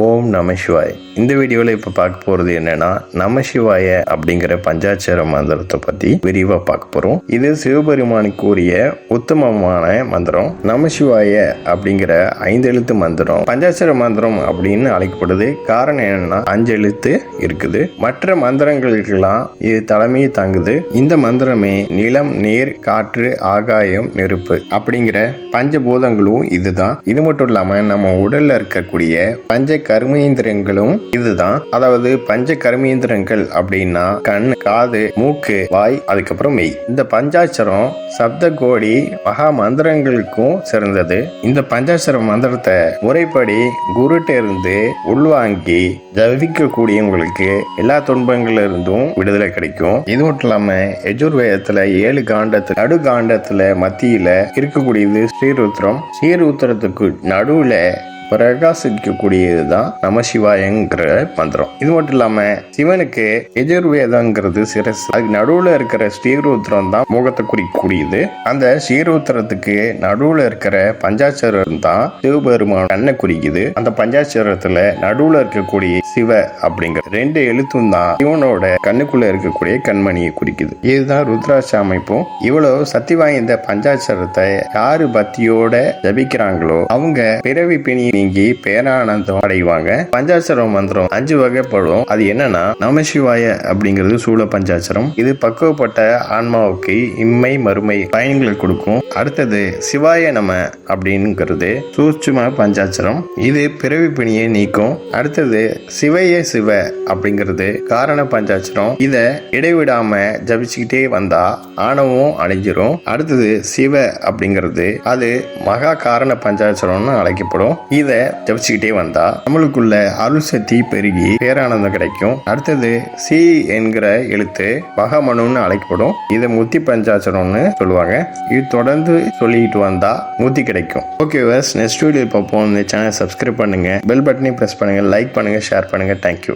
ஓம் நம சிவாய். இந்த வீடியோவில் இப்போ பார்க்க போகிறது என்னன்னா நம சிவாய அப்படிங்கிற பஞ்சாட்சர மந்திரத்தை பற்றி விரிவாக பார்க்க போகிறோம் இது சிவபெருமானுக்கு உரிய உத்தமமான மந்திரம். நம சிவாய அப்படிங்கிற ஐந்து எழுத்து மந்திரம். பஞ்சாட்சர மந்திரம் அப்படின்னு அழைக்கப்படுது. காரணம் என்னன்னா அஞ்சு எழுத்து இருக்குது. மற்ற மந்திரங்களுக்கெல்லாம் இது தலைமையை தாங்குது. இந்த மந்திரமே நிலம் நீர் காற்று ஆகாயம் நெருப்பு அப்படிங்கிற பஞ்சபூதங்களும் இதுதான். இது மட்டும் இல்லாமல் நம்ம உடலில் இருக்கக்கூடிய பஞ்ச கர்மேந்திரங்களும் இதுதான். அதாவது பஞ்ச கர்மேந்திரங்கள் அப்படின்னா கண் காது மூக்கு வாய் அதுக்கப்புறம் மெய். இந்த பஞ்சாட்சரம் சப்த கோடி மகா மந்திரங்களுக்கும் சிறந்தது. இந்த பஞ்சாட்சர மந்திரத்தை முறைப்படி குருட்ட இருந்து உள்வாங்கி ஜபிக்கக்கூடியவங்களுக்கு எல்லா துன்பங்கள்ல இருந்தும் விடுதலை கிடைக்கும். இது மட்டும் இல்லாம எஜுர்வேதத்துல ஏழு காண்டத்துல நடு காண்டத்துல மத்தியில இருக்கக்கூடியது ஸ்ரீருத்ரம். ஸ்ரீருத்திரத்துக்கு நடுவுல பிரகாசிக்கக்கூடியது தான் நமசிவாயங்கிற மந்திரம். இது மட்டும் இல்லாம சிவனுக்கு எஜுர்வேதங்கிறது சிரஸ் அதுக்கு நடுவுல இருக்கிற ஸ்ரீருத்ரம் தான் முகத்தை குறிக்கக்கூடியது. அந்த ஸ்ரீருத்திரத்துக்கு நடுவுல இருக்கிற பஞ்சாட்சரம் தான் சிவபெருமான கண்ணை குறிக்குது. அந்த பஞ்சாட்சரத்துல நடுவுல இருக்கக்கூடிய சிவ அப்படிங்கிற ரெண்டு எழுத்தும் தான் சிவனோட கண்ணுக்குள்ள இருக்கக்கூடிய கண்மணியை குறிக்குது. இதுதான் ருத்ராட்ச அமைப்பும் இவ்வளவு சக்தி வாய்ந்த பஞ்சாட்சரத்தை யாரு பக்தியோட ஜபிக்கிறாங்களோ அவங்க பிறவி பிணி நீங்கி பேரானந்தம் அடைவாங்க பஞ்சாட்சரம் மந்திரம் அஞ்சு வகைப்படும். அது என்னன்னா நமசிவாய அப்படிங்கிறது சூழ பஞ்சாட்சரம். இது பக்குவப்பட்ட ஆன்மாவுக்கு இம்மை மறுமை பயன்களை கொடுக்கும். அடுத்தது சிவாய நம அப்படிங்கிறது சூட்சும பஞ்சாட்சரம். இது பிறவி பிணியை நீக்கும். அடுத்தது சிவைய சிவ அப்படிங்கிறது காரண பஞ்சாட்சரம். இத இடைவிடாம ஜபிச்சுக்கிட்டே வந்தா ஆணவம் அழிஞ்சிரும் அடுத்தது சிவ அப்படிங்கிறது அது மகா காரண பஞ்சாட்சரம்னு அழைக்கப்படும். இத ஜபிச்சுக்கிட்டே வந்தா நம்மளுக்குள்ள அருள் சக்தி பெருகி பேரானந்தம் கிடைக்கும். அடுத்தது சி என்கிற எழுத்து மகாமனுன்னு அழைக்கப்படும். இதை முத்தி பஞ்சாச்சரம்னு சொல்லுவாங்க. இது தொடர்ந்து சொல்லிட்டு வந்தா முத்தி கிடைக்கும். ஓகே வேர்ஸ் நெக்ஸ்ட் வீடியோ பார்ப்போம். இந்த சேனல் சப்ஸ்கிரைப் பண்ணுங்க. பெல் பட்டனையும் ப்ரெஸ் பண்ணுங்க. லைக் பண்ணுங்க ஷேர் பண்ணுங்க. Thank you